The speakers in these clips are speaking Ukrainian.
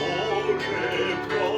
Oh,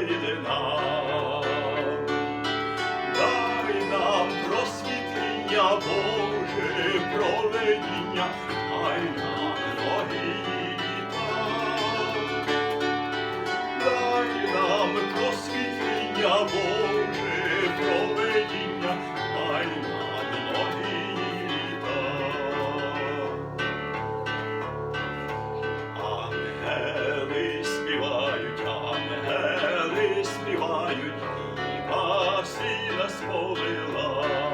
єдина. Дай нам просвітлення, Боже, проведіння, ай нам логіта. Дай нам просвітлення, Боже, holy love.